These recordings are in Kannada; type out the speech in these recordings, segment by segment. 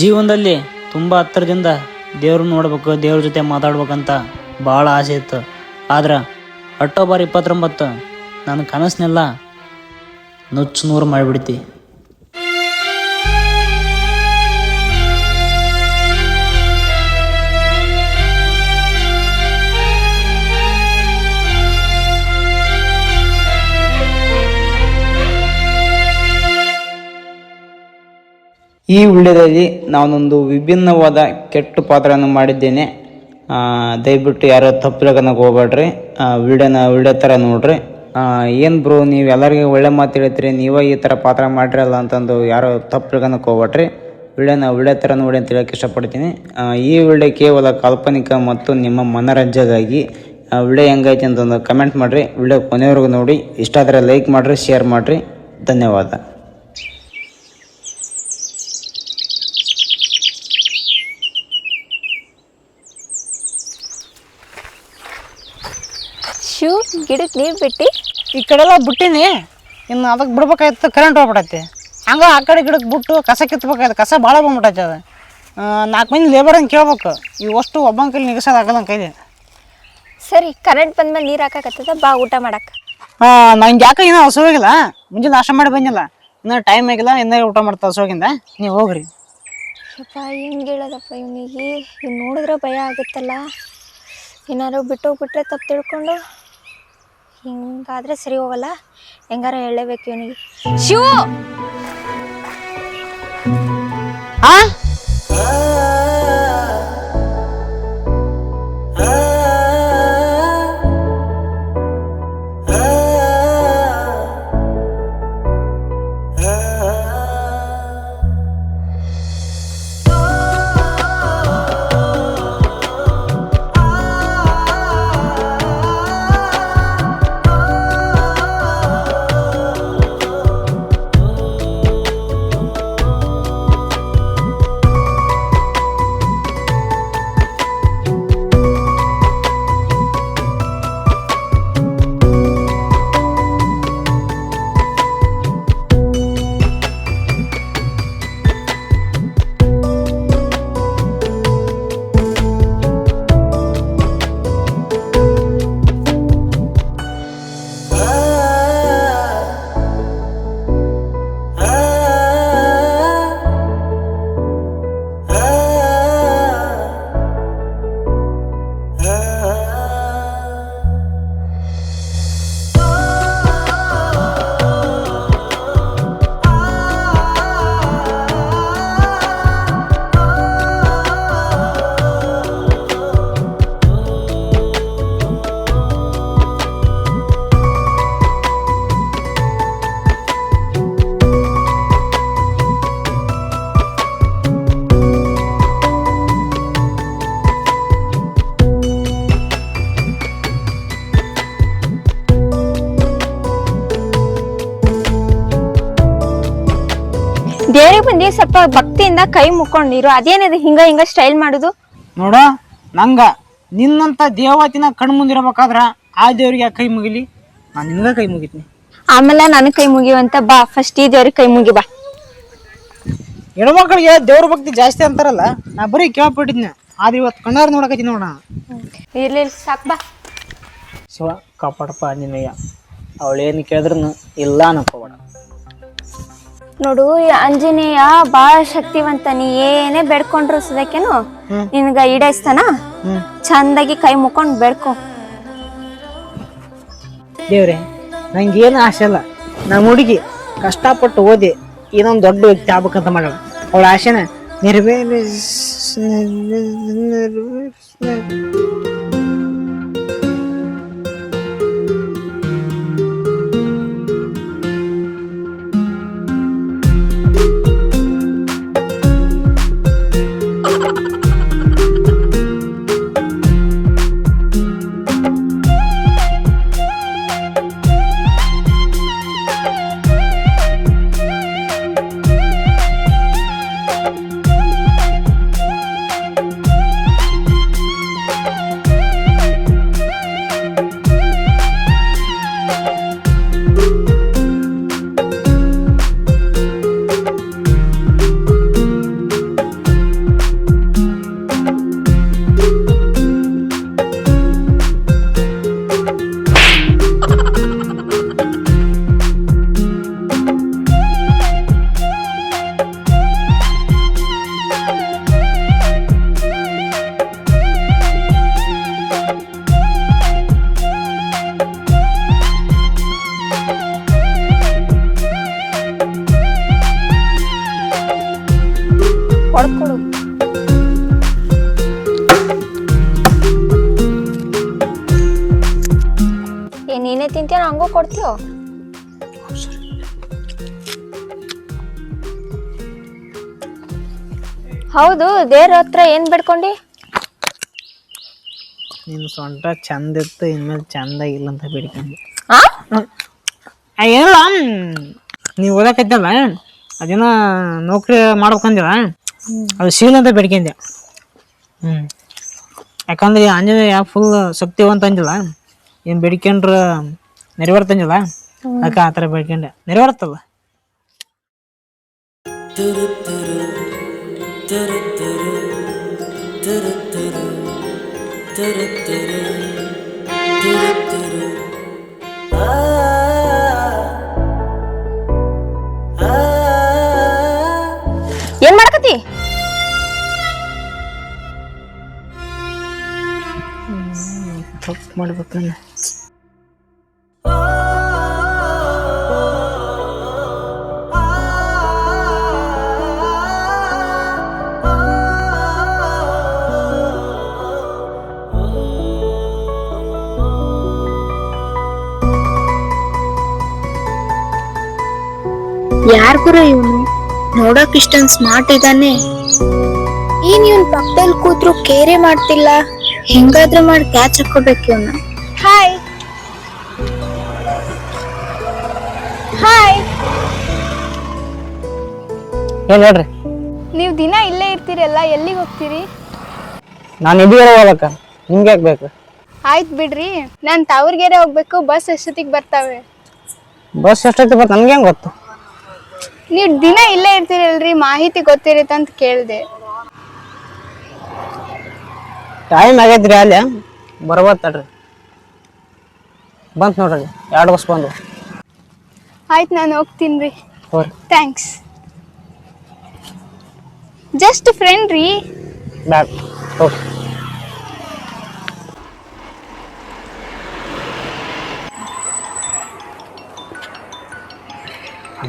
ಜೀವನದಲ್ಲಿ ತುಂಬ ಹತ್ತಿರದಿಂದ ದೇವ್ರನ್ನ ನೋಡ್ಬೇಕು, ದೇವ್ರ ಜೊತೆ ಮಾತಾಡ್ಬೇಕಂತ ಭಾಳ ಆಸೆ ಇತ್ತು. ಆದ್ರೆ ಅಕ್ಟೋಬರ್ ಇಪ್ಪತ್ತೊಂಬತ್ತು ನನ್ನ ಕನಸನ್ನೆಲ್ಲ ನುಚ್ಚು ನೂರು ಮಾಡಿಬಿಡ್ತಿ. ಈ ವಿಡಿಯೋದಲ್ಲಿ ನಾನೊಂದು ವಿಭಿನ್ನವಾದ ಕೆಟ್ಟ ಪಾತ್ರವನ್ನು ಮಾಡಿದ್ದೇನೆ. ದಯವಿಟ್ಟು ಯಾರೋ ತಪ್ಪಿಲಕನಕ್ಕೆ ಹೋಗ್ಬೇಡ್ರಿ. ವಿಡಿಯೋನ ವಿಡಿಯೋ ಥರ ನೋಡ್ರಿ. ಏನು ಬ್ರೋ, ನೀವು ಎಲ್ಲರಿಗೂ ಒಳ್ಳೆ ಮಾತು ಹೇಳ್ತೀರಿ ನೀವೇ ಈ ಥರ ಪಾತ್ರ ಮಾಡಿರಲ್ಲ ಅಂತಂದು ಯಾರೋ ತಪ್ಪಿಲಕನಕ್ಕೆ ಹೋಗ್ಬೇಡ್ರಿ. ವಿಡಿಯೋನ ವಿಡಿಯೋ ಥರ ನೋಡಿ ಅಂತ ಹೇಳೋಕ್ಕೆ ಇಷ್ಟಪಡ್ತೀನಿ. ಈ ವಿಡಿಯೋ ಕೇವಲ ಕಾಲ್ಪನಿಕ ಮತ್ತು ನಿಮ್ಮ ಮನರಂಜಗಾಗಿ ವಿಡಿಯೋ ಹೆಂಗೈತೆ ಅಂತಂದು ಕಮೆಂಟ್ ಮಾಡಿರಿ. ವಿಡಿಯೋ ಕೊನೆವರೆಗೂ ನೋಡಿ. ಇಷ್ಟ ಆದರೆ ಲೈಕ್ ಮಾಡಿರಿ ಶೇರ್ ಮಾಡಿರಿ. ಧನ್ಯವಾದ ಶಿವ್ ಗಿಡಕ್ಕೆ ನೀರು ಬಿಟ್ಟು? ಈ ಕಡೆಲ್ಲ ಬಿಟ್ಟಿನಿ. ಇನ್ನು ಅದಕ್ಕೆ ಬಿಡ್ಬೇಕಾಯ್ತು ಕರೆಂಟ್ ಹೋಗ್ಬಿಟ್ಟೈತಿ ಹಂಗೆ ಆ ಕಡೆ ಗಿಡಕ್ಕೆ ಬಿಟ್ಟು ಕಸ ಕಿತ್ಬೇಕಾಯ್ತು. ಕಸ ಭಾಳ ಬಂದ್ಬಿಟ್ಟೈತೆ ಅದು. ನಾಲ್ಕು ಮಂದಿ ಲೇಬರ್ ಹಂಗೆ ಕೇಳ್ಬೇಕು. ಈ ಒಬ್ಬನ ಕೈಲಿ ನಿಗಸೋದು ಆಗಲ್ಲ ಕೈಲಿ. ಸರಿ ಕರೆಂಟ್ ಬಂದ್ಮೇಲೆ ನೀರು ಹಾಕಕತ್ತದ ಬಾ ಊಟ ಮಾಡಕ್ಕೆ ನಂಗೆ ಯಾಕೆ ಇನ್ನೂ ಹಸುವಾಗಿಲ್ಲ ಮುಂಜಾನೆ ನಾಶ ಮಾಡಿ ಬಂದಿಲ್ಲ. ಇನ್ನೂ ಟೈಮ್ ಆಗಿಲ್ಲ ಇನ್ನೇ ಊಟ ಮಾಡ್ತಾ ಹಸುವಾಗಿಂದ ನೀವು ಹೋಗ್ರಿ. ಅಪ್ಪ ಹೆಂಗೆ ಹೇಳೋದಪ್ಪ ಇವನಿಗೆ? ಇವ್ನು ನೋಡಿದ್ರೆ ಭಯ ಆಗುತ್ತಲ್ಲ? ಏನಾದ್ರು ಬಿಟ್ಟೋಗ್ಬಿಟ್ರೆ ತಪ್ಪು ತಿಳ್ಕೊಂಡು? ಹಿಂಗಾದ್ರೆ ಸರಿ ಹೋಗಲ್ಲ. ಹೆಂಗಾರ ಹೇಳಬೇಕು ಇವನಿಗೆ. ಶಿವು! ಆ? ಬಂದು ಸ್ವಲ್ಪ ಭಕ್ತಿಯಿಂದ ಕೈ ಮುಕ್ಕೊಂಡಿರು. ಅದೇನಿದೆ? ಹಿಂಗ ಹಿಂಗ ಸ್ಟೈಲ್ ಮಾಡುದು? ನೋಡ ನಂಗ ನಿನ್ನಂತ ದೇವತಿನ ಕಣ್ ಮುಂದಿರಬೇಕಾದ್ರ ಆ ದೇವ್ರಿಗೆ ಕೈ ಮುಗಿಲಿ. ನಾನು ನಿನ್ಗ ಕೈ ಮುಗಿತೀನಿ. ಆಮೇಲೆ ನನ್ನ ಕೈ ಮುಗಿಯುವಂತ ಬಾ ಫಸ್ಟ್ ಈ ದೇವ್ರಿಗೆ ಕೈ ಮುಗಿ ಬಾ. ಹೆಣ್ಮಕ್ಳಿಗೆ ದೇವ್ರ ಭಕ್ತಿ ಜಾಸ್ತಿ ಅಂತಾರಲ್ಲ ನಾ ಬರೀ ಕೇಳ್ಪಟ್ಟಿದ್ನ. ಆದ್ರೆ ಇವತ್ತು ಕಣ್ಣಾರ ನೋಡಕತ್ತೀನಿ ನೋಡ ಇರ್ಲಿ ಸಾಕ್ ಬಾ. ಶಿವ ಕಾಪಾಡಪ್ಪ ನಿನ್ನಯ್ಯ ಅವಳೇನು ಕೇಳಿದ್ರು ಇಲ್ಲ ಅನ್ಕೋಬೇಡ. ನೋಡು ಅಂಜನೇಯ ಆಂಜನೇಯ ಬಾಳ ಶಕ್ತಿವಂತ. ನೀ ಏನೇ ಬೇಡ್ಕೊಂಡ್ರು ಸದಕ್ಕೇನು ನಿನ್ಗ ಈಡೈಸ್ತಾನ? ಚಂದಾಗಿ ಕೈ ಮುಕ್ಕೊಂಡ್ ಬೇಡ್ಕೊ. ದೇವ್ರೆ ನಂಗೇನು ಆಸೆ ಇಲ್ಲ. ನಮ್ಮ ಹುಡುಗಿ ಕಷ್ಟಪಟ್ಟು ಓದಿ ಇನ್ನೊಂದು ದೊಡ್ಡ ವ್ಯಕ್ತಿ ಆಗ್ಬೇಕಂತ ಮಾಡೋಣ ಅವಳ ಆಸೆನ ನೆರವೇರಿಸ ಹೊಡೆದ್ ಕೊಡು ಏ ನೀನೇ ತಿಂತೀಯ ಹಂಗೂ ಕೊಡ್ತೀಯೋ? ಹೌದು ದೇವ್ರ ಹತ್ರ ಏನ್ ಬಿಡ್ಕೊಂಡಿ? ನಿನ್ನ ಸೊಂಟ ಚಂದ ಇತ್ತು ಇನ್ಮೇಲೆ ಚಂದ ಇಲ್ಲ ಅಂತ ಬೇಡ್ಕೊಂಡೆ. ಆ, ಏನಿಲ್ಲ ನೀವು ಓದಕತ್ತಲ್ಲ ಅದೇನೋ ನೌಕರಿ ಮಾಡ್ಬೇಕಂದಿಲ್ಲ ಅದು ಸಿಗಲ್ಲ ಅಂತ ಬೇಡ್ಕೊಂಡೆ ಹ್ಞೂ ಯಾಕಂದ್ರೆ ಆಂಜನೇಯ ಫುಲ್ ಶಕ್ತಿವಂತ ಅಂದಿಲ್ಲ ಏನು ಬೇಡ್ಕೊಂಡ್ರ ನೆರವೇರ್ತಂದಿಲ್ಲ ಅದಕ್ಕೆ ಆ ಥರ ಬೇಡ್ಕೊಂಡೆ. ನೆರವೇರ್ತಲ್ಲ ಏನ್ ತಪ್ಪು ನಾನು. ಯಾರ್ ಗುರು ಇವನು? ನೋಡಕ್ ಇಷ್ಟೊಂದ್ ಸ್ಮಾರ್ಟ್ ಇದ್ದಾನೆ ಏನ್ ಇವನ್ ಪಕ್ಕದಲ್ಲಿ ಕೂತ್ರು ಕೇರೆ ಮಾಡ್ತಿಲ್ಲ? ಹೆಂಗಾದ್ರೂ ಮಾಡಿ ಕ್ಯಾಚ್ ಹಾಕೋಬೇಕು ಇವನ್ನ ಹಾಯ್ ಹಾಯ್ ನೋಡ್ರಿ ಹೇಳ್ರಿ? ನೀವು ದಿನ ಇಲ್ಲೇ ಇರ್ತೀರಲ್ಲ ಎಲ್ಲಿಗೆ ಹೋಗ್ತೀರಿ? ನಾನು ಇದೀರೋ ಹೋಗಕ್ಕ. ನಿಮ್ಗೆ ಯಾಕೆ ಬೇಕು? ಆಯ್ತು ಬಿಡ್ರಿ. ನಾನು ತಾವರ್ಗೆರೆ ಹೋಗ್ಬೇಕು ಬಸ್ ಎಷ್ಟೊತ್ತಿಗೆ ಬರ್ತಾವೆ? ಬಸ್ ಎಷ್ಟೊತ್ತಿಗೆ ಬರ್ತ ನಮ್ಗೆ ಹೆಂಗೆ ಗೊತ್ತು? ನೀವು ದಿನ ಇಲ್ಲೇ ಇರ್ತೀರಲ್ರಿ ಮಾಹಿತಿ ಗೊತ್ತಿರುತ್ತೆ ಅಂತ ಕೇಳಿದೆ. ಟೈಮ್ ಆಗೈತ್ರಿ ಅಲ್ಲಿ. ಬರ್ಬತ್ತಡ್ರಿ ತಡ್ರಿ ಬಂತು ನೋಡ್ರಿ ಎರಡು ಬಸ್ ಬಂದು. ಆಯ್ತು ನಾನು ಹೋಗ್ತೀನಿ ರೀ. ಥ್ಯಾಂಕ್ಸ್ ಜಸ್ಟ್ ಫ್ರೆಂಡ್ ರೀ. ಬ್ಯಾಗ್ ಹೋಗಿ.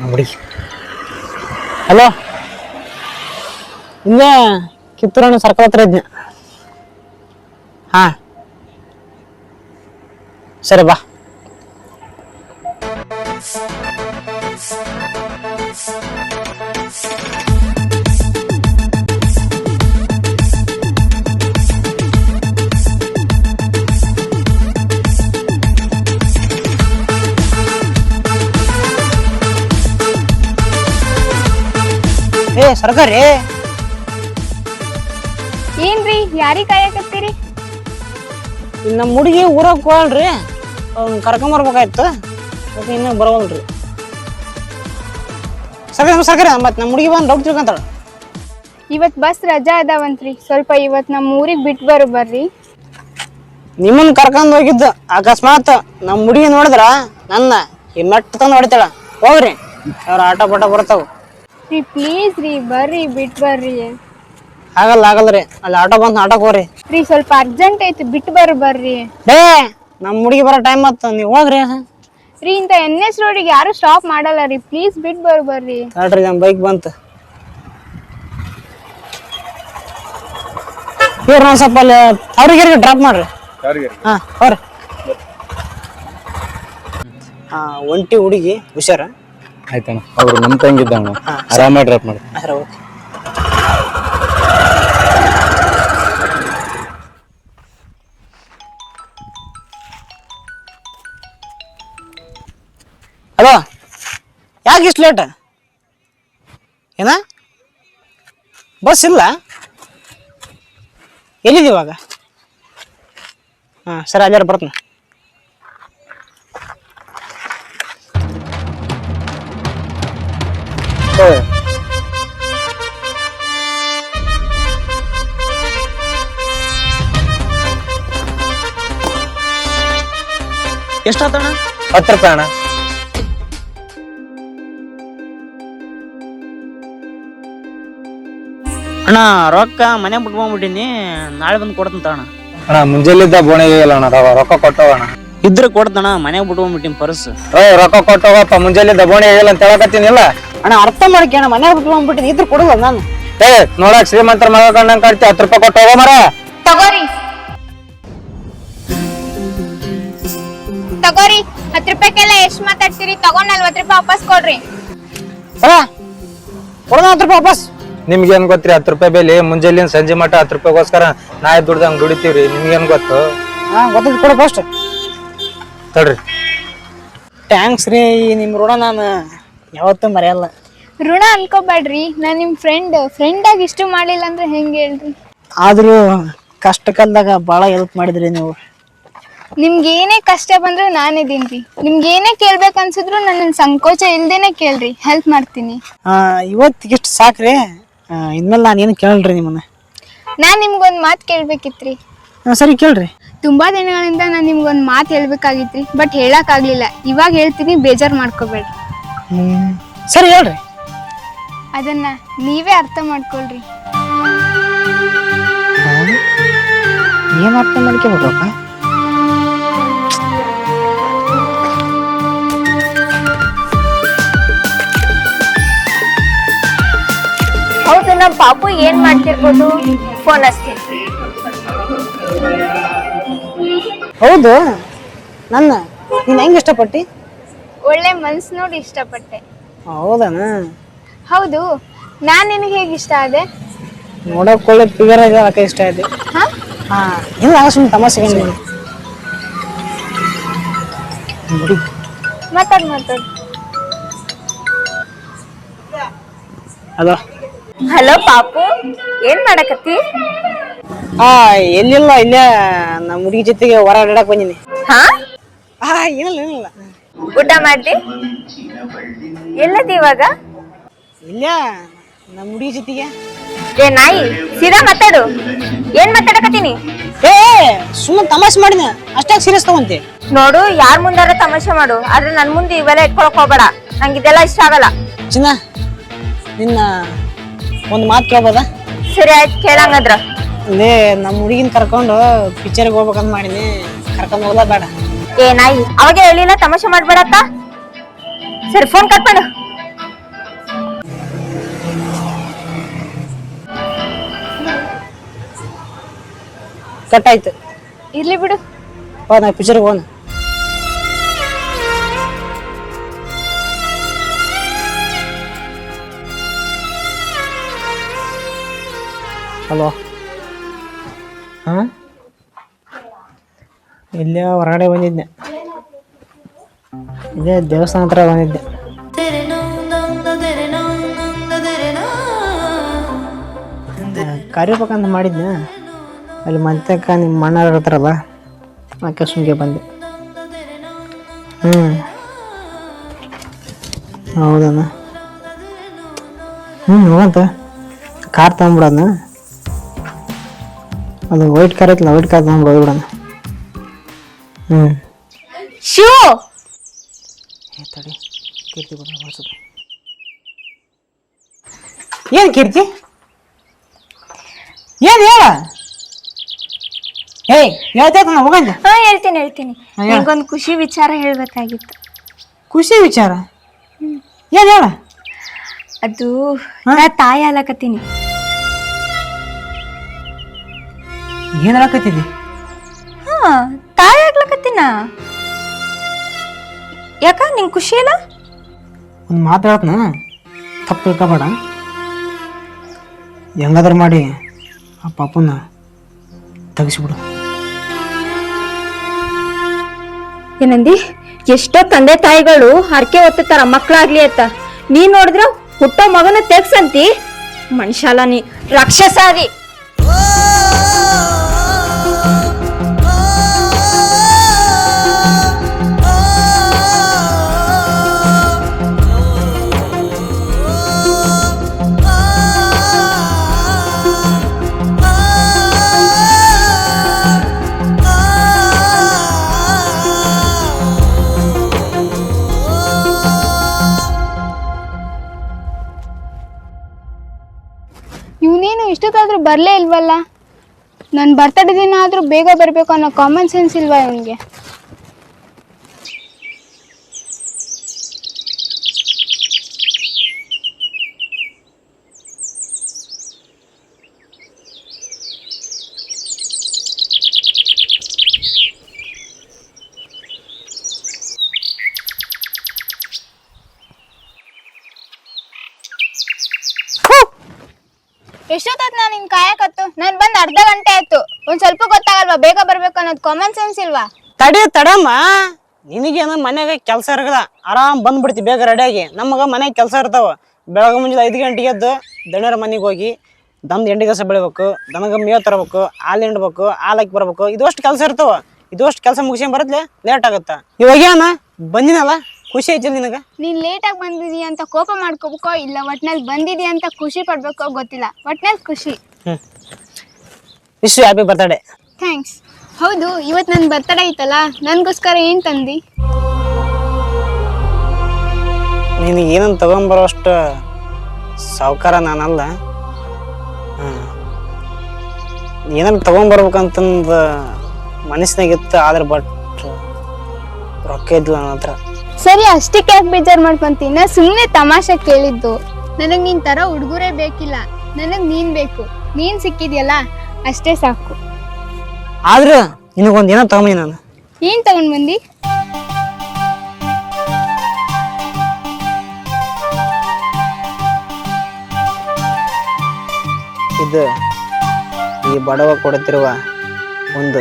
ನೋಡಿ ಹಲೋ ಇಲ್ಲೇ ಕಿತ್ತೂರಣ್ಣ ಸರ್ಕಲ್ ಹತ್ರ ಇದ್ನ. ಹಾ ಸರಿ ಬಾ ಏ ಸರ್ಕಾರಿ ಏನ್ರಿ ಯಾರಿಗೆ ಕಾಯಕತ್ತೀರಿ ಇನ್ನು ನಮ್ಮ ಹುಡುಗಿ ಊರಾಗ ಕೊಳ್ರಿ ಅವ್ನು ಕರ್ಕೊಂಬರ್ಬೇಕಾಯ್ತು ಮತ್ತೆ ಇನ್ನೂ ಬರೋವಲ್ರಿ. ನಮ್ಮ ಸರ್ಕಾರ ಮತ್ತೆ ನಮ್ಮ ಹುಡುಗಿ ಬಂದು ಡೌಟ್ ತಿಳ್ಕೊಂತಾಳ. ಇವತ್ತು ಬಸ್ ರಜಾ ಅದಾವಂತ್ರಿ. ಸ್ವಲ್ಪ ಇವತ್ತು ನಮ್ಮ ಊರಿಗೆ ಬಿಟ್ಟು ಬರೋ ಬರ್ರಿ. ನಿಮ್ಮನ್ನ ಕರ್ಕೊಂಡು ಹೋಗಿದ್ದು ಅಕಸ್ಮಾತ್ ನಮ್ಮ ಹುಡುಗಿ ನೋಡಿದ್ರ? ನನ್ನ ಈ ಮೆಟ್ಟ ತಂದು ಹೊಡಿತಾಳ. ಹೋಗ್ರಿ ಅವ್ರ ಆಟೋ ಪಾಠ ಬರ್ತಾವ. ರೀ ಪ್ಲೀಸ್ ರೀ ಬರ್ರಿ ಬಿಟ್ಟು ಬರ್ರಿ. ಆಗಲ್ಲ ಆಗಲ್ಲ ರೀ. ಅಲ್ಲಿ ಆಟೋ ಬಂದು ನಾಟಕ ಹೋಗ್ರಿ. ರೀ ಸ್ವಲ್ಪ ಅರ್ಜೆಂಟ್ ಐತಿ ಬಿಟ್ಟು ಬರ್ರಿ ಬರ್ರಿ. ಡೇ ನಮ್ಮ ಹುಡುಗಿ ಬರೋ ಟೈಮ್ ಆಯ್ತು ನೀವು ಹೋಗ್ರಿ. ರೀ ಇಂತ ಎನ್ ಎಸ್ ರೋಡಿಗೆ ಯಾರು ಸ್ಟಾಪ್ ಮಾಡಲ್ಲ ರೀ. ಪ್ಲೀಸ್ ಬಿಟ್ಟು ಬರ್ ಬರ್ರಿ. ನೋಡ್ರಿ ನಮ್ಮ ಬೈಕ್ ಬಂತು. ಇವ್ರು ನಾವು ಸ್ವಲ್ಪ ಅಲ್ಲಿ ಅವ್ರಿಗೆ ಡ್ರಾಪ್ ಮಾಡ್ರಿ. ಹಾ ಒಂಟಿ ಹುಡುಗಿ ಹುಷಾರ? ಆಯ್ತಣ್ಣ ಅವ್ರು ನಮ್ ತಂಗಿದ್ದಣ್ಣ ಆರಾಮಾಗಿ ಡ್ರಾಪ್ ಮಾಡಿ. ಓಕೆ. ಹಲೋ ಯಾಕೆ ಇಷ್ಟು ಲೇಟ್ ಏನ? ಬಸ್ ಇಲ್ಲ? ಎಲ್ಲಿದೆ ಇವಾಗ? ಹಾಂ ಸರಿ ಅಲ್ಲಾರ ಬರ್ತೀನಿ. ಎಷ್ಟಾತಣ್ಣ ಹತ್ತು ರೂಪಾಯಿ ಅಣ್ಣ. ಅಣ್ಣ ರೊಕ್ಕ ಮನೆ ಬಿಟ್ಕೊಂಡ್ಬಿಟ್ಟಿನಿ ನಾಳೆ ಬಂದು ಕೊಡ್ತಂತ ಅಣ್ಣ ಅಣ್ಣ ಮುಂಜಾನಿದ್ದ ಬೋಣೆ ಇಲ್ಲ ಅಣ್ಣ ರವ- ರೊಕ್ಕ ಕೊಟ್ಟವಣ್ಣ ಇದ್ರೆ ಕೊಡ್ತಣ್ಣ ಮನೆಗೆ ಬಿಟ್ಕೊಂಡ್ಬಿಟ್ಟಿನಿ ಪರ್ಸ್. ಏ ರೊಕ್ಕ ಕೊಟ್ಟವಪ್ಪ ಮುಂಜಾನಿದ್ದ ಬೋಣೆ ಇಲ್ಲ ಅಂತ ಹೇಳಕತ್ತೀನಿಲ್ಲ? ಅಣ್ಣ ಅರ್ಥ ಮಾಡ್ಕಣ ಮನೆ ಬಿಟ್ಕೊಂಡ್ಬಿಟ್ಟಿನಿ ಇದ್ರ ಕೊಡಲ್ಲ ನಾನು. ಏ ನೋಡಕ್ ಶ್ರೀಮಂತರ ಮಗ ಕಂಡಂಗ್ ಕಾಡ್ತಿ ಹತ್ತು ರೂಪಾಯಿ ಕೊಟ್ಟು ಹೋಗೋ ಮರ. ತಗೋರಿ. ತಗೋರಿ ಹತ್ತು ರೂಪಾಯಿಗೆಲ್ಲ ಎಷ್ಟು ಮಾತಾಡ್ತೀರಿ? ತಗೊಂಡ್ ನಲ್ವತ್ತು ರೂಪಾಯಿ ವಾಪಸ್ ಕೊಡ್ರಿ. ಕೊಡೋಣ ಹತ್ತು ರೂಪಾಯಿ ವಾಪಸ್. ನಿಮ್ಗೇನ್ ಗೊತ್ತ್ರಿ ಹತ್ತು ರೂಪಾಯಿ ಬೆಲೆ? ಮುಂಜಾನೆ ಸಂಜೆ ಮಟ್ಟ ಹತ್ತು ರೂಪಾಯಿಗೋಸ್ಕರ ನಾಯಿ ದುಡ್ದಂಗ್ ದುಡಿತೀವ್ರಿ. ನಿಮ್ಗೇನ್ ಗೊತ್ತು? ಹಾ ಗೊತ್ತೈತಿ ಕೊಡು ಫಸ್ಟ್ ತಡ್ರಿ. ಟ್ಯಾಂಕ್ಸ್ ರೀ ನಿಮ್ಮ ಋಣ ನಾನು ಯಾವತ್ತೂ ಮರೆಯಲ್ಲ. ಋಣ ಅನ್ಕೋಬೇಡ್ರಿ. ನಾನ್ ನಿಮ್ ಫ್ರೆಂಡ್ ಫ್ರೆಂಡ್ ಆಗಿ ಇಷ್ಟು ಮಾಡಿಲ್ಲ ಅಂದ್ರೆ ಹೆಂಗೆ ಹೇಳ್ರಿ? ಆದರೂ ಕಷ್ಟ ಕಾಲದಾಗ ಭಾಳ ಹೆಲ್ಪ್ ಮಾಡಿದ್ರಿ ನೀವು. ನಿಮ್ಗೆ ಏನೇ ಕಷ್ಟ ಬಂದ್ರು ನಾನಿದ್ದೀನಿ ಇದೀನ್ರಿ. ನಿಮ್ಗೆ ಏನೇ ಕೇಳ್ಬೇಕು ಅನ್ಸಿದ್ರು ನನ್ನ ಸಂಕೋಚ ಇಲ್ದೇನೆ ಕೇಳ್ರಿ. ಹೆಲ್ಪ್ ಮಾಡ್ತೀನಿ. ಇವತ್ತಿಗೆ ಇಷ್ಟು ಸಾಕ್ರಿ. ಇನ್ಮೇಲೆ ನಾನು ಏನು ಕೇಳಲ್ರಿ ನಿಮ್ಮನ್ನ. ನಾನು ನಿಮ್ಗೊಂದು ಮಾತು ಕೇಳ್ಬೇಕಿತ್ರಿ. ಹಾಂ ಸರಿ ಕೇಳ್ರಿ. ತುಂಬಾ ದಿನಗಳಿಂದ ನಾನು ನಿಮ್ಗೊಂದು ಮಾತು ಹೇಳ್ಬೇಕಾಗಿತ್ರಿ ಬಟ್ ಹೇಳಕ್ಕಾಗ್ಲಿಲ್ಲ. ಇವಾಗ ಹೇಳ್ತೀನಿ ಬೇಜಾರು ಮಾಡ್ಕೋಬೇಡ್ರಿ. ಹ್ಮ್. ಸರಿ ಹೇಳ್ರಿ. ಅದನ್ನ ನೀವೇ ಅರ್ಥ ಮಾಡ್ಕೊಳ್ರಿ. ಏನು ಅರ್ಥ ಮಾಡ್ಕೋಬೇಕಪ್ಪ ನಮ್ಮ ಪಾಪು ಏನ್ ಮಾಡ್ತಿರ್ಬೋದು? ಫೋನ್ ಅಷ್ಟೇ ಹೌದು. ನನ್ನ ನೀನು ಹೆಂಗೆ ಇಷ್ಟಪಟ್ಟಿ? ಒಳ್ಳೆ ಮನ್ಸ್ ನೋಡಿ ಇಷ್ಟಪಟ್ಟೆ. ಹೌದನ? ಹೌದು. ನಾನ್ ನಿನಗೆ ಹೇಗೆ ಇಷ್ಟ ಆದೆ? ನೋಡಕ್ ಒಳ್ಳೆ ಫಿಗರ್ ಇದೆ ಅದಕ್ಕೆ ಇಷ್ಟ ಆಯ್ತು ಹಾ? ಹಾ ಇಲ್ಲ ಸುಮ್ಮನೆ ತಮಾಷೆಗೆ ತಮಾಷೆ ನೋಡಿ. ಮಾತಾಡ್ ಮಾತಾಡ್. ಹಲೋ. ಹಲೋ ಪಾಪು ಏನ್ ಮಾಡಕತ್ತಿ? ಆ ಎಲ್ಲಿಲ್ಲ ಇಲ್ಲೇ ನಮ್ಮ ಹುಡುಗಿ ಜೊತೆಗೆ ಹೊರ ಆಡಕ್ ಬಂದಿನಿ. ಹಾ? ಆ ಏನಿಲ್ಲ ಏನಿಲ್ಲ. ಊಟ ಮಾಡ್ದಿ? ಎಲ್ಲದಿ ಇವಾಗ? ಇಲ್ಲ ನಮ್ಮ ಹುಡುಗಿ ಜೊತೆಗೆ. ಏ ನಾಯಿ ಸೀದಾ ಮಾತಾಡು. ಏನ್ ಮಾತಾಡಕತ್ತೀನಿ? ಏ ಸುಮ್ಮನೆ ತಮಾಷೆ ಮಾಡಿನ ಅಷ್ಟಾಗ ಸೀರಿಯಸ್ ತಗೊಂತಿ. ನೋಡು ಯಾರ್ ಮುಂದಾರ ತಮಾಷೆ ಮಾಡು. ಆದ್ರೆ ನನ್ ಮುಂದೆ ಇವೆಲ್ಲ ಇಟ್ಕೊಳಕ್ ಹೋಗ್ಬೇಡ. ನಂಗೆ ಇದೆಲ್ಲ ಇಷ್ಟ ಆಗಲ್ಲ. ಚಿನ್ನ ನಿನ್ನ ಒಂದು ಮಾತು ಕೇಳ್ಬೋದಾ? ಸರಿ ಆಯ್ತು ಕೇಳಂಗದ್ರ. ಅದೇ ನಮ್ಮ ಹುಡುಗಿನ ಕರ್ಕೊಂಡು ಪಿಕ್ಚರ್ಗೆ ಹೋಗ್ಬೇಕಂತ ಮಾಡೀನಿ. ಕರ್ಕೊಂಡು ಹೋಗ್ಲಾ ಬೇಡ. ಏ ನಾಯಿ ಅವಾಗ ಹೇಳಿಲ್ಲ ತಮಾಷೆ ಮಾಡ್ಬೇಡಕ್ಕ? ಸರಿ ಫೋನ್ ಕಟ್ ಮಾಡು. ಕಟ್ಟಾಯ್ತು ಇರ್ಲಿ ಬಿಡು. ಹೋ ನಾ ಪಿಕ್ಚರ್ಗೆ ಹೋಗೋಣ ಹಲೋ ಹಾಂ ಇಲ್ಲೇ ಹೊರಗಡೆ ಬಂದಿದ್ದೆ. ಇಲ್ಲೇ ದೇವಸ್ಥಾನ ಹತ್ರ ಬಂದಿದ್ದೆ. ಕರಿಬೇಕಂತ ಮಾಡಿದ್ದೆ. ಅಲ್ಲಿ ಮತ್ತಕ್ಕ ನಿಮ್ಮ ಅಣ್ಣ ಇರ್ತಾರಲ್ಲ ಅಕ್ಕ ಸುಮ್ಗೆ ಬಂದೆ. ಹ್ಞೂ ಹೌದಣ್ಣ. ಹ್ಞೂ ಹೋಗಂತ. ಕಾರ್ ತಗೊಂಬಿಡೋಣ ಅದು ವೈಟ್ ಕಾರ್ ಐತಲ್ಲ ವೈಟ್ ಕಾರ್ ತಗೊಂಬಿಡೋದು ಬಿಡೋಣ ಹ್ಞೂ ಶಿವ! ತಡಿ. ಕೀರ್ತಿ ಬಂದ ವಾಟ್ಸಪ್ ಏನು ಕೀರ್ತಿ? ಏನು ಹೇಳ? ಏಯ್ ಹೇಳ್ತಾ ನಾ ಹೋಗಂಜ ಹಾ ಹೇಳ್ತೀನಿ ಹೇಳ್ತೀನಿ. ನಿಂಗೊಂದು ಖುಷಿ ವಿಚಾರ ಹೇಳ್ಬೇಕಾಗಿತ್ತು. ಖುಷಿ ವಿಚಾರ? ಏನು ಹೇಳ? ಅದು ನಾ ತಾಯಿ ಆಲಕತ್ತೀನಿ ಏನು ಹೇಳಕತ್ತಿದ್ದಿ ಹಾ ತಾಯಿ ನಾ ಯಾಕ ನಿಂಗ್ ಖುಷಿ ಇಲ್ಲ? ಒಂದು ಮಾತಾಡತ್ನ ತಪ್ಪು ತಿಳ್ಕೊಬೇಡ. ಹೆಂಗಾದ್ರೂ ಮಾಡಿ ಆ ಪಾಪನ ತೆಗಿಸ್ಬಿಡು. ಏನಂದಿ ಎಷ್ಟೋ ತಂದೆ ತಾಯಿಗಳು ಹರಕೆ ಒತ್ತಾರ ಮಕ್ಕಳಾಗ್ಲಿ ಅಂತ. ನೀ ನೋಡಿದ್ರ ಹುಟ್ಟೋ ಮಗನ ತೆಗ್ಸಂತಿ? ಮನುಷ್ಯ ಅಲ್ಲ ನೀ ರಾಕ್ಷಸ ಬರಲೇ ಇಲ್ವಲ್ಲ? ನಾನು ಬರ್ತಡೇ ದಿನ ಆದರೂ ಬೇಗ ಬರಬೇಕು ಅನ್ನೋ ಕಾಮನ್ ಸೆನ್ಸ್ ಇಲ್ವಾ ಇವನಿಗೆ? ಎಷ್ಟೊತ್ತಾತ್ ನಾನು ನಿನ್ ಕಾಯಕತ್ತು? ನಾನ್ ಬಂದ್ ಅರ್ಧ ಗಂಟೆ ಆಯ್ತು. ಒಂದ್ ಸ್ವಲ್ಪ ಗೊತ್ತಾಗಲ್ವಾ? ಬೇಗ ಬರ್ಬೇಕು ಅನ್ನೋದು ಕಾಮನ್ ಸೆನ್ಸ್ ಇಲ್ವಾ? ತಡಿ ತಡಮ್ಮ. ನಿನಗೇನ ಮನ್ಯಾಗ ಕೆಲಸ ಇರಗದ ಆರಾಮ್ ಬಂದ್ಬಿಡ್ತಿ ಬೇಗ ರೆಡಿಯಾಗಿ ನಮಗ ಮನ್ಯಾಗ ಕೆಲಸ ಇರ್ತಾವ. ಬೆಳಗ್ಗೆ ಮುಂಜಾನೆ ಐದು ಗಂಟೆಗೆ ಎದ್ದು ದಣ್ಯರ ಮನೆಗೆ ಹೋಗಿ ದಮ್ದು ಎಂಡಿ ಕಸ ಬೆಳಿಬೇಕು, ದನಗ ಮೇವ್ ತರಬೇಕು, ಹಾಲು ಹಿಂಡ್ಬೇಕು ಹಾಲು ಹಾಕಿ ಬರ್ಬೇಕು ಇದಷ್ಟು ಕೆಲಸ ಇರ್ತಾವ. ಇದಷ್ಟು ಕೆಲಸ ಮುಗಿಸ್ಕೊಂಡ್ ಬರತ್ಲೆ ಲೇಟ್ ಆಗುತ್ತ? ಇವಾಗ ಏನ ಬಂದಿನಲ್ಲ? ಖುಷಿ ಆಯ್ತಿಲ್ಲ ನಿನಗ? ನೀನ್ ಲೇಟ್ ಆಗಿ ಬಂದಿದೀಯ ಅಂತ ಕೋಪ ಮಾಡ್ಕೋಬೇಕೋ ಇಲ್ಲ ಒಟ್ನಲ್ಲಿ ಬಂದಿದೀಯ ಅಂತ ಖುಷಿ ಪಡ್ಬೇಕೋ ಗೊತ್ತಿಲ್ಲ. ಒಟ್ನಲ್ಲಿ ಖುಷಿ. ವಿಶ್ ಹ್ಯಾಪಿ ಬರ್ತಡೇ ಥ್ಯಾಂಕ್ಸ್ ಹೌದು ಇವತ್ತು ನನ್ನ ಬರ್ತಡೇ ಐತಲ್ಲ ನನ್ಗೋಸ್ಕರ ಏನ್ ತಂದಿ? ನಿನಗೆ ತಗೊಂಬರೋ ತಗೊಂಬರೋಷ್ಟು ಸಾವುಕಾರ ನಾನಲ್ಲ. ನೀ ಏನನ್ನ ತಗೊಂಬರ್ಬೇಕಂತಂದು ಮನಸ್ಸಿನಾಗಿತ್ತು ಆದ್ರೆ ಬಟ್ ರೊಕ್ಕ ಇದ್ವು ನನ್ನ ಹತ್ರ. ಸರಿ ಅಷ್ಟಕ್ಕೆ ಯಾಕೆ ಬೇಜಾರು ಮಾಡ್ಕೊಂತೀನ. ಸುಮ್ಮನೆ ಸುಮ್ನೆ ತಮಾಷೆ ಕೇಳಿದ್ದು. ನನಗೆ ನಿನ್ ತರ ಹುಡುಗರೇ ಬೇಕಿಲ್ಲ. ನನಗೆ ನೀನ್ ಬೇಕು. ನೀನ್ ಸಿಕ್ಕಿದ್ಯಲ್ಲ? ಅಷ್ಟೇ ಸಾಕು. ಆದ್ರೆ ನಿನಗೊಂದು ಏನೋ ತಗೊಂಬಿ ನಾನು. ಏನ್ ತಗೊಂಡ್ ಬಂದಿ ಇದು ಈ ಬಡವ ಕೊಡುತ್ತಿರುವ ಒಂದು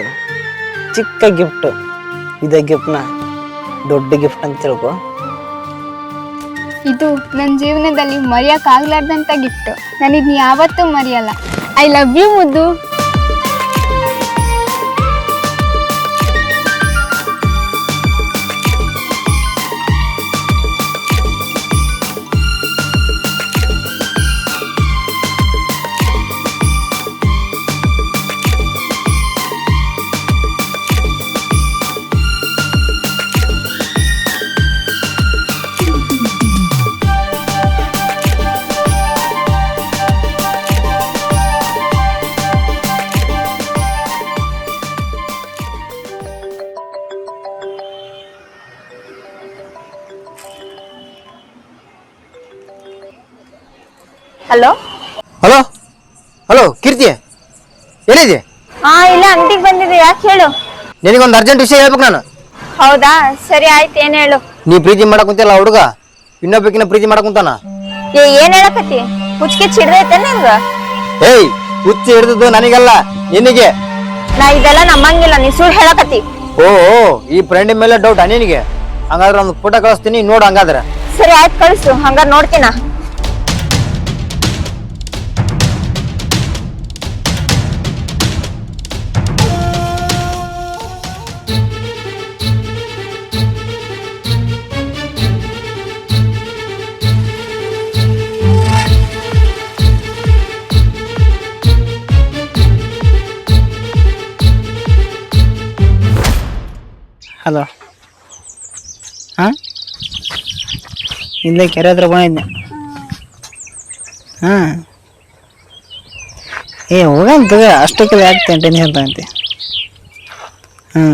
ಚಿಕ್ಕ ಗಿಫ್ಟ್. ಇದೇ ಗಿಫ್ಟ್ನ ದೊಡ್ಡ ಗಿಫ್ಟ್ ಅಂತ ತಿಳ್ಕೊ. ಇದು ನನ್ನ ಜೀವನದಲ್ಲಿ ಮರೆಯಕ್ ಗಿಫ್ಟು ಗಿಫ್ಟ್ ನಾನು ಇದನ್ನ ಯಾವತ್ತೂ ಮರೆಯಲ್ಲ. ಐ ಲವ್ ಯು ಮುದ್ದು. ಹಲೋ ಹಲೋ ಹಲೋ ಕೀರ್ತಿ ಎಲ್ಲಿದೆ ಹಾ ಇಲ್ಲ ಅಂಗಡಿಗೆ ಬಂದಿದ್ದೆ ಯಾಕೆ ಹೇಳು? ನಿನಗೊಂದು ಅರ್ಜೆಂಟ್ ವಿಷಯ ಹೇಳ್ಬೇಕು ನಾನು. ಹೌದಾ? ಸರಿ ಆಯ್ತು ಏನ್ ಹೇಳು? ನೀ ಪ್ರೀತಿ ಮಾಡಕ್ ಕುಂತಿಲ್ಲ ಹುಡುಗ? ಇನ್ನೊಬ್ಬಕಿನ ಪ್ರೀತಿ ಮಾಡಕ್ ಕುಂತಾನ? ಏ ಏನ್ ಹೇಳಕತ್ತಿ? ಹುಚ್ಚಿಗೆ ಚಿಡ್ದೈತೆ ನಿಂಗ? ಏಯ್ ಹುಚ್ಚಿ ಹಿಡಿದದ್ದು ನನಗಲ್ಲ ನಿನಗೆ. ನಾ ಇದೆಲ್ಲ ನಮ್ಮಂಗಿಲ್ಲ ನೀ ಸುಳ್ಳು ಹೇಳಕತ್ತಿ. ಓ ಓ, ಈ ಫ್ರೆಂಡ್ ಮೇಲೆ ಡೌಟ್ ನಿನಗೆ? ಹಂಗಾದ್ರೆ ಒಂದು ಫೋಟೋ ಕಳಿಸ್ತೀನಿ ನೋಡು ಹಂಗಾದ್ರೆ. ಸರಿ ಆಯ್ತು ಕಳಿಸು ಹಂಗಾರ ನೋಡ್ತೀನ? ಹಲೋ. ಹಾಂ? ಇಲ್ಲೇ ಕೆರೆ ಹತ್ರ ಬಂದಿದ್ದೆ ಹಾಂ. ಏ, ಹೋಗಂತ ಅಷ್ಟಕ್ಕೆ ಯಾಕೆ ಟೆನ್ಷನ್ ತಗಂತೆ ಹ್ಞೂ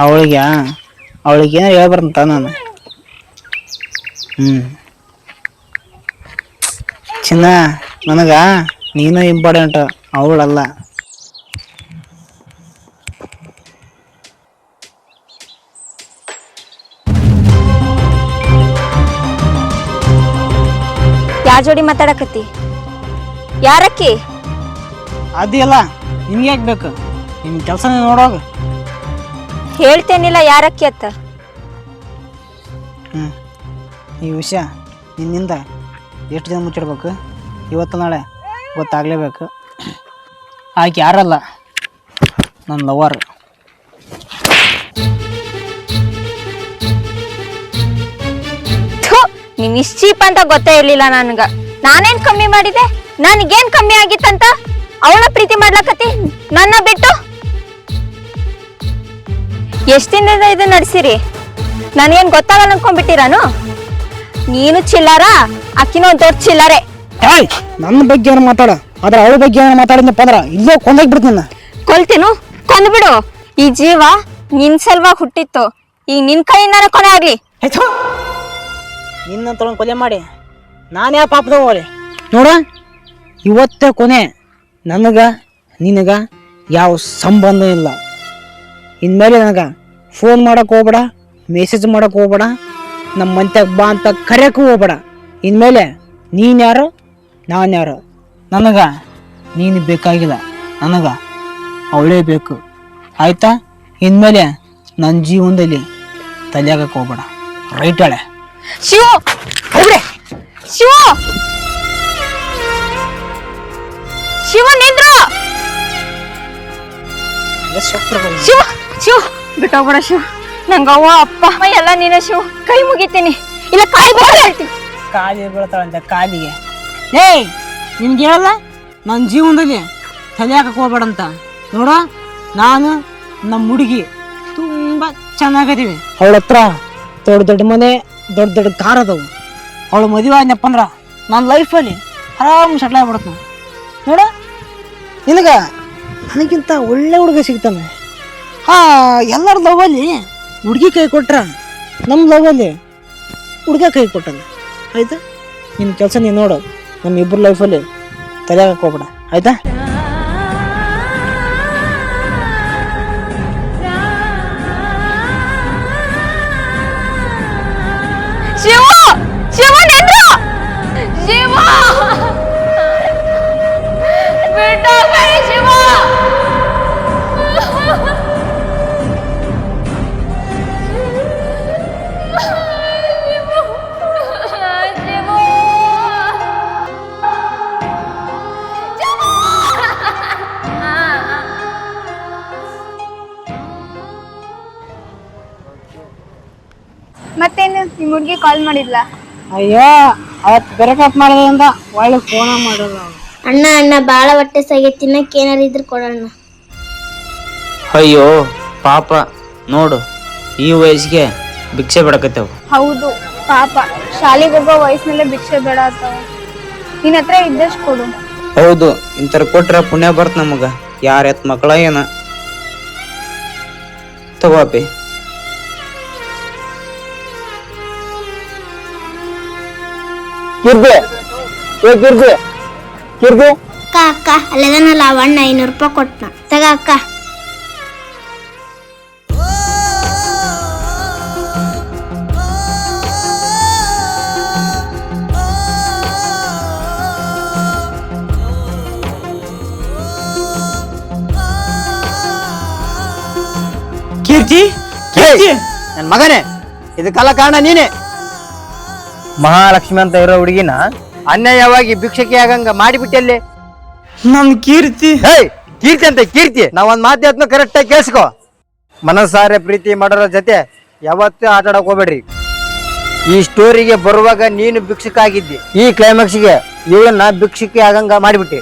ಅವಳಿಗೆ? ಅವಳಿಗೆ ಏನಾರು ಹೇಳ್ಬಾರ್ದಂತ ನಾನು. ಹ್ಞೂ ಚಿನ್ನ, ನನಗ? ನೀನು ಇಂಪಾರ್ಟೆಂಟ್ ಅವಳಲ್ಲ. ಯಾರ ಜೋಡಿ ಮಾತಾಡಕತ್ತಿ. ಯಾರಕ್ಕಿ? ಅದಿಲ್ಲ ನಿಮ್ಗೆ ಯಾಕೆ ಬೇಕು? ನಿಮ್ಮ ಕೆಲಸ ನೋಡೋಗ ಹೇಳ್ತೇನಿಲ್ಲ ಯಾರಕ್ಕಿ ಅತ್ತ? ಹ್ಞೂ ಈ ವಿಷಯ ನಿನ್ನಿಂದ ಎಷ್ಟು ಜನ ಮುಚ್ಚಿಡ್ಬೇಕು? ಇವತ್ತು ನಾಳೆ ಗೊತ್ತಾಗಲೇಬೇಕು. ಆಕೆ ಯಾರಲ್ಲ? ನನ್ನ ಲವರ್. ನೀನ್ ಇಷ್ಟ್ ಚೀಪ್ ಅಂತ ಗೊತ್ತೇ ಇರ್ಲಿಲ್ಲ ನನ್ಗ. ನಾನೇನ್ ಕಮ್ಮಿ ಮಾಡಿದೆ? ನನ್ಗೇನ್ ಕಮ್ಮಿ ಆಗಿತ್ತಂತ? ಅವಳ ಪ್ರೀತಿ ಮಾಡ್ಲಕತ್ತಿ? ನನ್ನ ಬಿಟ್ಟು? ಎಷ್ಟ್ ದಿನದಿಂದ ಇದು ನಡೆಸಿರಿ? ನನಗೇನ್ ಗೊತ್ತಾಗಲ್ಲ ಅನ್ಕೊಂಡ್ಬಿಟ್ಟಿರಾನು? ನೀನು ಚಿಲ್ಲಾರ ಅಕ್ಕಿನೂ ಒಂದ್ ದೊಡ್ಡ ಚಿಲ್ಲರೆ. ಏಯ್ ನನ್ನ ಬಗ್ಗೆ ಏನು ಮಾತಾಡ? ಆದ್ರೆ ಅವಳ ಬಗ್ಗೆ ಏನು ಮಾತಾಡಿದ್ನಪ್ಪ ಅಂದ್ರೆ ಇಲ್ಲೇ ಕೊಂದಾಗಿ ಬಿಡ್ತೀನಿ ಕೊಲ್ತೀನು? ಕೊಂದ್ಬಿಡು. ಈ ಜೀವ ನಿನ್ ಸಲ್ವಾಗಿ ಹುಟ್ಟಿತ್ತು. ಈಗ ನಿನ್ ಕೈಯಿಂದ ಕೊನೆ ಆಗ್ಲಿ. ಆಯ್ತು ನಿನ್ನ ತೊಗೊಂಡು ಕೊಲೆ ಮಾಡಿ ನಾನು ಪಾಪದ ಹೋಗಲಿ ನೋಡ, ಇವತ್ತೇ ಕೊನೆ. ನನಗ, ನಿನಗ ಯಾವ ಸಂಬಂಧ ಇಲ್ಲ. ಇನ್ಮೇಲೆ ನನಗ ಫೋನ್ ಮಾಡೋಕೆ ಹೋಗ್ಬೇಡ ಮೆಸೇಜ್ ಮಾಡೋಕೆ ಹೋಗ್ಬೇಡ ನಮ್ಮ ಮಂತ್ಯಾಗ ಬಾ ಅಂತ ಕರೆಯೋಕ್ಕೂ ಹೋಗ್ಬೇಡ. ಇನ್ಮೇಲೆ ನೀನ್ ಯಾರು, ನಾನು ಯಾರು? ನನಗೆ ನೀನು ಬೇಕಾಗಿಲ್ಲ. ನನಗೆ ಅವಳೇ ಬೇಕು. ಆಯ್ತಾ? ಇನ್ಮೇಲೆ ನನ್ನ ಜೀವನದಲ್ಲಿ ತಲೆಯಾಗಕ್ಕೆ ಹೋಗ್ಬೇಡ. ರೈಟ್ ಹೇಳೆ ಶಿವ ಅವ್ರೆ ಶಿವ. ಶಿವ ನಿಂದ್ರು. ಶಿವ ಶಿವ. ಬಿಟ್ಟೋಗ್ಬೇಡ ಶಿವ. ನಂಗ ಅವ್ವ ಅಪ್ಪ ಅಮ್ಮ ಎಲ್ಲ ನೀನೇ ಶಿವ. ಕೈ ಮುಗಿತೀನಿ. ಇಲ್ಲ ಕಾಯಿ ಹೇಳ್ತೀನಿ. ಕಾಲಿಗೆ ಬೀಳ್ತಾಳಂತೆ ಕಾಲಿಗೆ. ಏಯ್ ನಿಮ್ಗೆ ಹೇಳಲ್ಲ? ನನ್ನ ಜೀವನದಲ್ಲಿ ತಲೆ ಹಾಕಕ್ಕೆ ಹೋಗ್ಬೇಡಂತ ನೋಡು ನಾನು ನಮ್ಮ ಹುಡುಗಿ. ತುಂಬ ಚೆನ್ನಾಗಿದೀವಿ ಅವಳ ಹತ್ರ ದೊಡ್ಡ ದೊಡ್ಡ ಮನೆ ದೊಡ್ಡ ದೊಡ್ಡ ಕಾರ್ ಅದಾವು. ಅವಳು ಮದುವೆ ಆದ್ನಪ್ಪ ಅಂದ್ರೆ ನನ್ನ ಲೈಫಲ್ಲಿ ಆರಾಮ್ ಸೆಟ್ಲ್ ಆಗ್ಬಿಡತ್ತ ನೋಡ? ನಿನಗ ನನಗಿಂತ ಒಳ್ಳೆ ಹುಡುಗ ಸಿಗ್ತಾನೆ. ಹಾ, ಎಲ್ಲರ ಲವಲ್ಲಿ ಹುಡುಗಿ ಕೈ ಕೊಟ್ರ ನಮ್ಮ ಲವಲ್ಲಿ ಹುಡುಗ ಕೈ ಕೊಟ್ಟನು. ಆಯ್ತಾ? ನಿನ್ನ ಕೆಲಸ ನೀನು ನೋಡು. ನಮ್ಮ ಇಬ್ಬರು ಲೈಫಲ್ಲಿ ತಲೆ ಹಾಕೋಬೇಡ ಆಯ್ತಾ? ಹುಡುಗಿ ಕಾಲ್ ಮಾಡಿಲ್ಲ ಅಯ್ಯೋ ಅವತ್ತು ಬ್ರೇಕಪ್ ಮಾಡೋದ್ರಿಂದ ಒಳ್ಳೆ ಫೋನ ಮಾಡೋದು. ಅಣ್ಣ ಅಣ್ಣ ಬಾಳ ಹೊಟ್ಟೆ ಸಾಗಿ ತಿನ್ನಕ್ಕೆ ಏನಾರ ಇದ್ರೆ ಕೊಡೋಣ ಅಯ್ಯೋ ಪಾಪ ನೋಡು ಈ ವಯಸ್ಸಿಗೆ ಭಿಕ್ಷೆ ಬಿಡಕತ್ತೇವು. ಹೌದು ಪಾಪ ಶಾಲೆಗೆ ಹೋಗೋ ವಯಸ್ಸಿನಲ್ಲೇ ಭಿಕ್ಷೆ ಬೇಡ ಆತಾವ ನಿನ್ನ ಹತ್ರ ಇದ್ದಷ್ಟು ಕೊಡು. ಹೌದು ಇಂಥರ ಕೊಟ್ರೆ ಪುಣ್ಯ ಬರ್ತ ನಮಗ. ಯಾರ ಎತ್ ಮಕ್ಕಳ ಏನ? ತಗೋಪಿ ಕಿರ್ದೆ. ಏ ಕಿರ್ದೆ. ಕಿರ್ದೆ. ಅಕ್ಕ ಅಕ್ಕ ಅಲ್ಲದನಲ್ಲ ಅವಣ್ಣ ಐನೂರು ರೂಪಾಯಿ ಕೊಟ್ಟನ ತಗ ಅಕ್ಕ. ಕೀರ್ತಿ ಕೀರ್ತಿ. ನನ್ನ ಮಗನೇ ಇದಕ್ಕೆಲ್ಲ ಕಾರಣ ನೀನೆ. ಮಹಾಲಕ್ಷ್ಮಿ ಅಂತ ಇರೋ ಹುಡುಗಿನ ಅನ್ಯಾಯವಾಗಿ ಭಿಕ್ಷಕಿ ಆಗಂಗ ಮಾಡಿಬಿಟ್ಟಲ್ಲಿ? ನನ್ ಕೀರ್ತಿ. ಹೇಯ್ ಕೀರ್ತಿ ಅಂತ ಕೀರ್ತಿ. ನಾವ್ ಒಂದ್ ಮಾತು ಕರೆಕ್ಟ್ ಆಗಿ ಕೇಳಿಸ್ಕೊ. ಮನಸಾರೆ ಪ್ರೀತಿ ಮಾಡೋರ ಜೊತೆ ಯಾವತ್ತೂ ಆಟ ಆಡಕ್ ಹೋಗ್ಬೇಡ್ರಿ. ಈ ಸ್ಟೋರಿಗೆ ಬರುವಾಗ ನೀನು ಭಿಕ್ಷಕ ಆಗಿದ್ದಿ ಈ ಕ್ಲೈಮ್ಯಾಕ್ಸ್ಗೆ ಇವಳನ್ನ ಭಿಕ್ಷಕಿ ಆಗಂಗ ಮಾಡಿಬಿಟ್ಟಿ.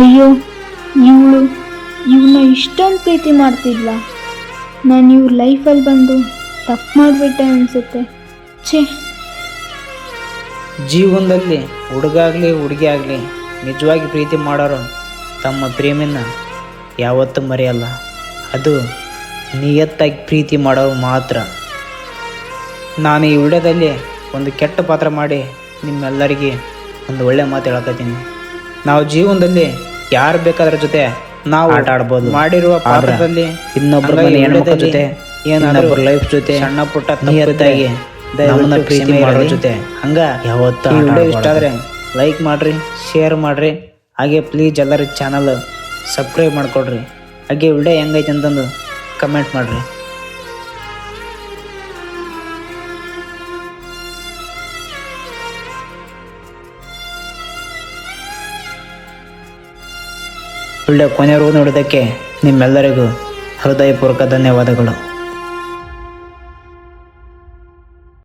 ಅಯ್ಯೋ ಇವಳು ಇವನ್ನ ಇಷ್ಟೊಂದು ಪ್ರೀತಿ ಮಾಡ್ತಿದ್ಲ? ನಾನು ಇವ್ರ ಲೈಫಲ್ಲಿ ಬಂದು ತಪ್ಪು ಮಾಡಿಬಿಟ್ಟೆ ಅನಿಸುತ್ತೆ. ಛೇ. ಜೀವನದಲ್ಲಿ ಹುಡುಗಾಗ್ಲಿ ಹುಡುಗಿ ಆಗಲಿ ನಿಜವಾಗಿ ಪ್ರೀತಿ ಮಾಡೋರು ತಮ್ಮ ಪ್ರೇಮಿನ ಯಾವತ್ತೂ ಮರೆಯಲ್ಲ. ಅದು ನಿಯತ್ತಾಗಿ ಪ್ರೀತಿ ಮಾಡೋರು ಮಾತ್ರ. ನಾನು ಈ ವಿಡಿಯೋದಲ್ಲಿ ಒಂದು ಕೆಟ್ಟ ಪಾತ್ರ ಮಾಡಿ ನಿಮ್ಮೆಲ್ಲರಿಗೆ ಒಂದು ಒಳ್ಳೆ ಮಾತು ಹೇಳಕತ್ತೀನಿ. ನಾವು ಜೀವನದಲ್ಲಿ ಯಾರು ಬೇಕಾದ್ರ ಜೊತೆ ನಾವು ಆಟ ಆಡ್ಬೋದು. ಮಾಡಿರುವ ಪಾತ್ರದಲ್ಲಿ ಇನ್ನೊಬ್ಬರ ಜೊತೆ ಏನಾದ್ರು ಲೈಫ್ ಜೊತೆ ಸಣ್ಣ ಪುಟ್ಟ ನಿಯತ್ತಾಗಿ ನಮ್ಮನ್ನ ಪ್ರೀತಿ ಮಾಡೋ ಜೊತೆ ಹಂಗ ಯಾವತ್ತು ವಿಡಿಯೋ ಇಷ್ಟ ಆದ್ರೆ ಲೈಕ್ ಮಾಡ್ರಿ ಶೇರ್ ಮಾಡ್ರಿ. ಹಾಗೆ ಪ್ಲೀಸ್ ಎಲ್ಲರೂ ಚಾನಲ್ ಸಬ್ಸ್ಕ್ರೈಬ್ ಮಾಡ್ಕೊಡ್ರಿ. ಹಾಗೆ ವಿಡಿಯೋ ಹೆಂಗೈತೆ ಅಂತಂದು ಕಮೆಂಟ್ ಮಾಡ್ರಿ. ವಿಡಿಯೋ ಕೊನೆವರೆಗೂ ನೋಡೋದಕ್ಕೆ ನಿಮ್ಮೆಲ್ಲರಿಗೂ ಹೃದಯಪೂರ್ವಕ ಧನ್ಯವಾದಗಳು.